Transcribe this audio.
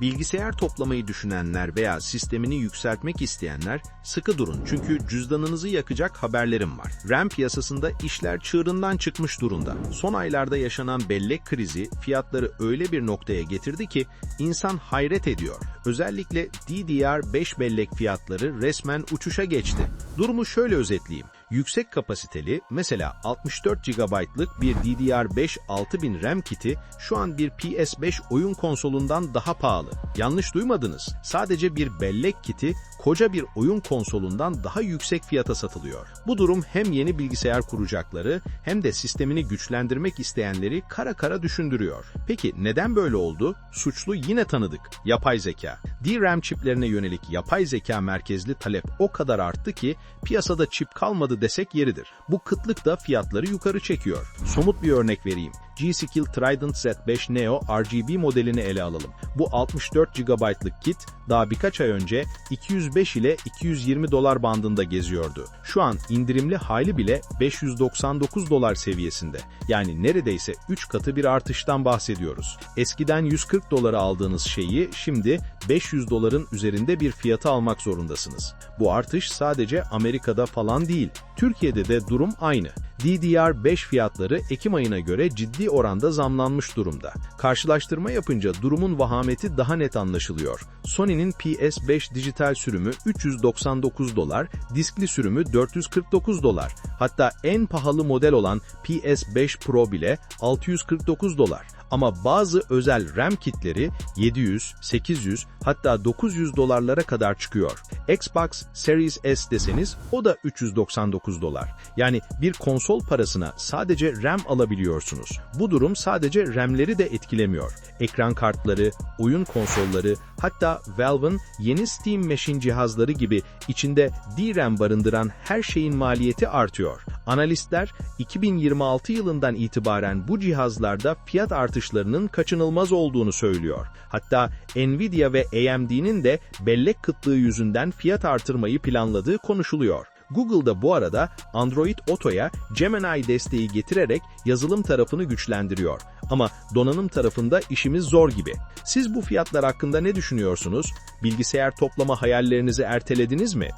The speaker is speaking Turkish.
Bilgisayar toplamayı düşünenler veya sistemini yükseltmek isteyenler sıkı durun çünkü cüzdanınızı yakacak haberlerim var. RAM piyasasında işler çığırından çıkmış durumda. Son aylarda yaşanan bellek krizi fiyatları öyle bir noktaya getirdi ki insan hayret ediyor. Özellikle DDR5 bellek fiyatları resmen uçuşa geçti. Durumu şöyle özetleyeyim. Yüksek kapasiteli, mesela 64 GB'lık bir DDR5 6000 RAM kiti şu an bir PS5 oyun konsolundan daha pahalı. Yanlış duymadınız. Sadece bir bellek kiti koca bir oyun konsolundan daha yüksek fiyata satılıyor. Bu durum hem yeni bilgisayar kuracakları hem de sistemini güçlendirmek isteyenleri kara kara düşündürüyor. Peki neden böyle oldu? Suçlu yine tanıdık. Yapay zeka. DRAM çiplerine yönelik yapay zeka merkezli talep o kadar arttı ki piyasada çip kalmadı desek yeridir. Bu kıtlık da fiyatları yukarı çekiyor. Somut bir örnek vereyim. G-Skill Trident Z5 Neo RGB modelini ele alalım. Bu 64 GB'lık kit daha birkaç ay önce 205 ile 220 dolar bandında geziyordu. Şu an indirimli hali bile 599 dolar seviyesinde. Yani neredeyse 3 katı bir artıştan bahsediyoruz. Eskiden 140 dolara aldığınız şeyi şimdi 500 doların üzerinde bir fiyata almak zorundasınız. Bu artış sadece Amerika'da falan değil, Türkiye'de de durum aynı. DDR5 fiyatları Ekim ayına göre ciddi oranda zamlanmış durumda. Karşılaştırma yapınca durumun vahameti daha net anlaşılıyor. Sony'nin PS5 dijital sürümü 399 dolar, diskli sürümü 449 dolar. Hatta en pahalı model olan PS5 Pro bile 649 dolar. Ama bazı özel RAM kitleri 700, 800 hatta 900 dolarlara kadar çıkıyor. Xbox Series S deseniz o da 399 dolar. Yani bir konsol parasına sadece RAM alabiliyorsunuz. Bu durum sadece RAM'leri de etkilemiyor. Ekran kartları, oyun konsolları, hatta Valve'ın yeni Steam Machine cihazları gibi içinde DRAM barındıran her şeyin maliyeti artıyor. Analistler 2026 yılından itibaren bu cihazlarda fiyat artışlarının kaçınılmaz olduğunu söylüyor. Hatta Nvidia ve AMD'nin de bellek kıtlığı yüzünden fiyat artırmayı planladığı konuşuluyor. Google da bu arada Android Auto'ya Gemini desteği getirerek yazılım tarafını güçlendiriyor. Ama donanım tarafında işimiz zor gibi. Siz bu fiyatlar hakkında ne düşünüyorsunuz? Bilgisayar toplama hayallerinizi ertelediniz mi?